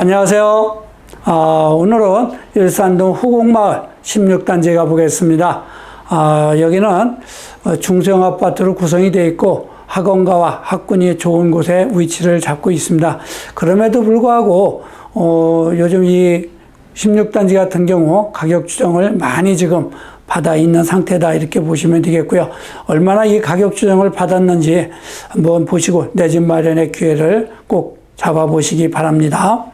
안녕하세요. 아, 오늘은 일산동 후곡마을 16단지에 가보겠습니다. 아, 여기는 어, 중소형 아파트로 구성이 되어 있고 학원가와 학군이 좋은 곳에 위치를 잡고 있습니다. 그럼에도 불구하고 어, 요즘 이 16단지 같은 경우 가격 추정을 많이 지금 받아 있는 상태다 이렇게 보시면 되겠고요. 얼마나 이 가격 추정을 받았는지 한번 보시고 내 집 마련의 기회를 꼭 잡아보시기 바랍니다.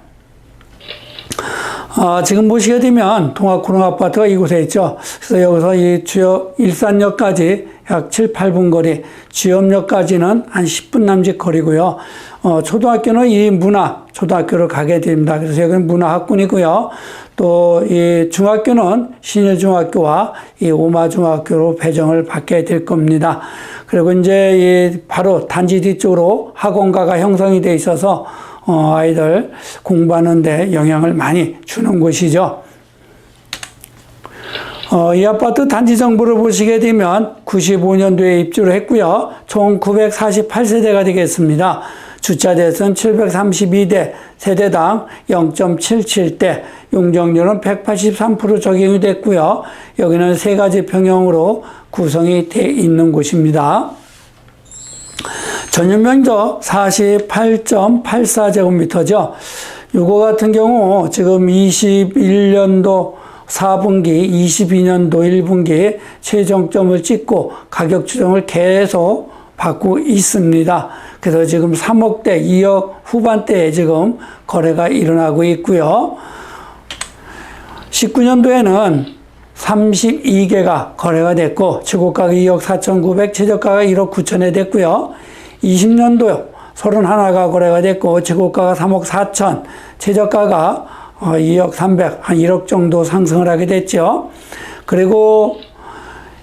아, 지금 보시게 되면 동학고등아파트가 이곳에 있죠. 그래서 여기서 이 주요 일산역까지 약 7, 8분 거리, 지역역까지는 한 10분 남짓 거리고요. 어, 초등학교는 이 문화 초등학교를 가게 됩니다. 그래서 여기는 문화학군이고요. 또 이 중학교는 신일중학교와 이 오마중학교로 배정을 받게 될 겁니다. 그리고 이제 이 바로 단지 뒤쪽으로 학원가가 형성이 돼 있어서 어, 아이들 공부하는데 영향을 많이 주는 곳이죠. 어, 이 아파트 단지 정보를 보시게 되면 95년도에 입주를 했고요. 총 948세대가 되겠습니다. 주차대수는 732대, 세대당 0.77대, 용적률은 183% 적용이 됐고요. 여기는 세 가지 평형으로 구성이 되어 있는 곳입니다. 전용 면적 48.84제곱미터죠. 요거 같은 경우 지금 21년도 4분기, 22년도 1분기 최종점을 찍고 가격 추정을 계속 받고 있습니다. 그래서 지금 3억대, 2억 후반대에 지금 거래가 일어나고 있고요. 19년도에는 32개가 거래가 됐고 최고가가 2억 4,900, 최저가가 1억 9천에 됐고요. 20년도요. 31가 거래가 됐고 최고가가 3억 4천, 최저가가 2억 300, 한 1억 정도 상승을 하게 됐죠. 그리고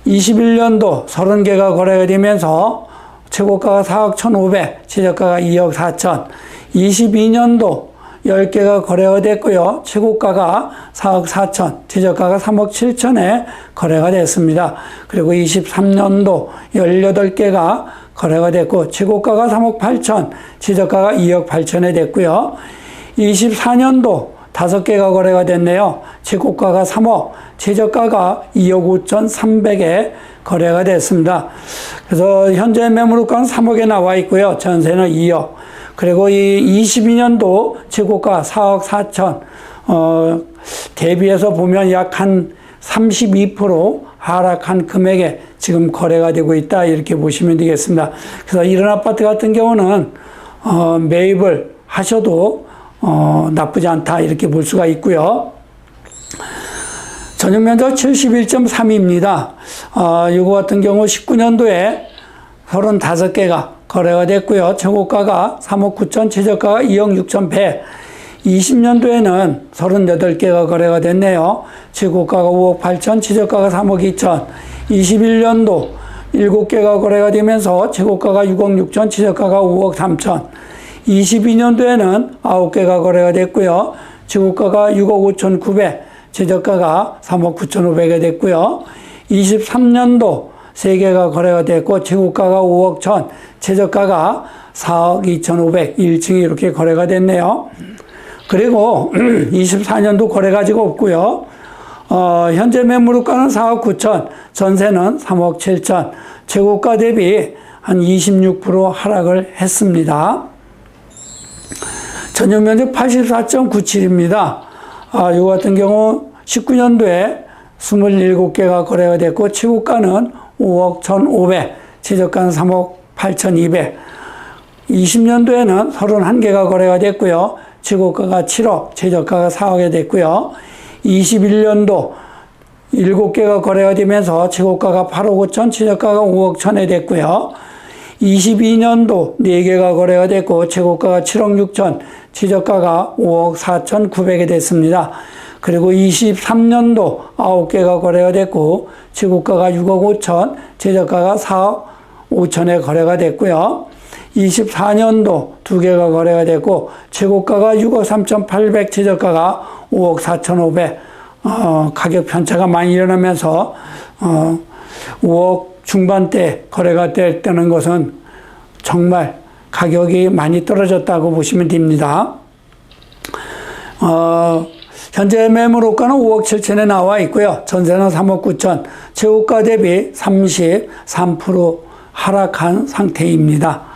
21년도 30개가 거래가 되면서 최고가가 4억 1,500, 최저가가 2억 4천. 22년도 10개가 거래가 됐고요. 최고가가 4억 4천, 최저가가 3억 7천에 거래가 됐습니다. 그리고 23년도 18개가 거래가 됐고, 최고가가 3억 8천, 최저가가 2억 8천에 됐고요. 24년도 5개가 거래가 됐네요. 최고가가 3억, 최저가가 2억 5천 3백에 거래가 됐습니다. 그래서 현재 매물가는 3억에 나와 있고요. 전세는 2억. 그리고 이 22년도 최고가 4억 4천, 어, 대비해서 보면 약 한 32% 하락한 금액에 지금 거래가 되고 있다. 이렇게 보시면 되겠습니다. 그래서 이런 아파트 같은 경우는, 어, 매입을 하셔도, 어, 나쁘지 않다. 이렇게 볼 수가 있고요. 전용 면적 71.3입니다. 어, 이거 같은 경우 19년도에 35개가 거래가 됐고요. 최고가가 3억 9천, 최저가가 2억 6천 배. 20년도에는 38개가 거래가 됐네요. 최고가가 5억 8천, 최저가가 3억 2천. 21년도 7개가 거래가 되면서 최고가가 6억 6천, 최저가가 5억 3천. 22년도에는 9개가 거래가 됐고요. 최고가가 6억 5천 9백, 최저가가 3억 9천 5백에 됐고요. 23년도 3개가 거래가 됐고 최고가가 5억 천, 최저가가 4억 2천 5백, 1층이 이렇게 거래가 됐네요. 그리고 24년도 거래가 아직 없고요. 어, 현재 매물가는 4억 9천, 전세는 3억 7천, 최고가 대비 한 26% 하락을 했습니다. 전용 면적 84.97입니다. 아, 이 같은 경우 19년도에 27개가 거래가 됐고 최고가는 5억 1,500, 최저가는 3억 8,200. 20년도에는 31개가 거래가 됐고요. 최고가가 7억, 최저가가 4억에 됐고요. 21년도 7개가 거래가 되면서 최고가가 8억 5천, 최저가가 5억 1천에 됐고요. 22년도 4개가 거래가 됐고 최고가가 7억 6천, 최저가가 5억 4천 9백에 됐습니다. 그리고 23년도 9개가 거래가 됐고 최고가가 6억 5천, 최저가가 4억 5천에 거래가 됐고요. 24년도 2개가 거래가 됐고 최고가가 6억 3천 8백, 최저가가 5억 4천 5백. 어, 가격 편차가 많이 일어나면서 어, 5억 중반대 거래가 됐다는 것은 정말 가격이 많이 떨어졌다고 보시면 됩니다. 어, 현재 매물호가는 5억 7천에 나와 있고요. 전세는 3억 9천, 최고가 대비 33% 하락한 상태입니다.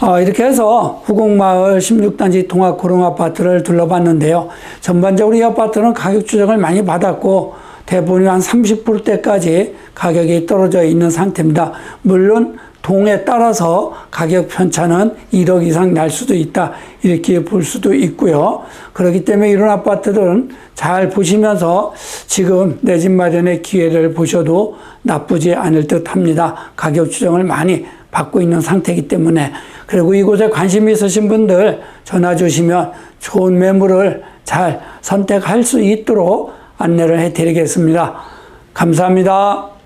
어, 이렇게 해서 후곡마을 16단지 통합구릉 아파트를 둘러봤는데요. 전반적으로 이 아파트는 가격 조정을 많이 받았고 대부분이 한 30%대까지 가격이 떨어져 있는 상태입니다. 물론 동에 따라서 가격 편차는 1억 이상 날 수도 있다. 이렇게 볼 수도 있고요. 그렇기 때문에 이런 아파트들은 잘 보시면서 지금 내 집 마련의 기회를 보셔도 나쁘지 않을 듯 합니다. 가격 추정을 많이 받고 있는 상태이기 때문에 그리고 이곳에 관심이 있으신 분들 전화 주시면 좋은 매물을 잘 선택할 수 있도록 안내를 해 드리겠습니다. 감사합니다.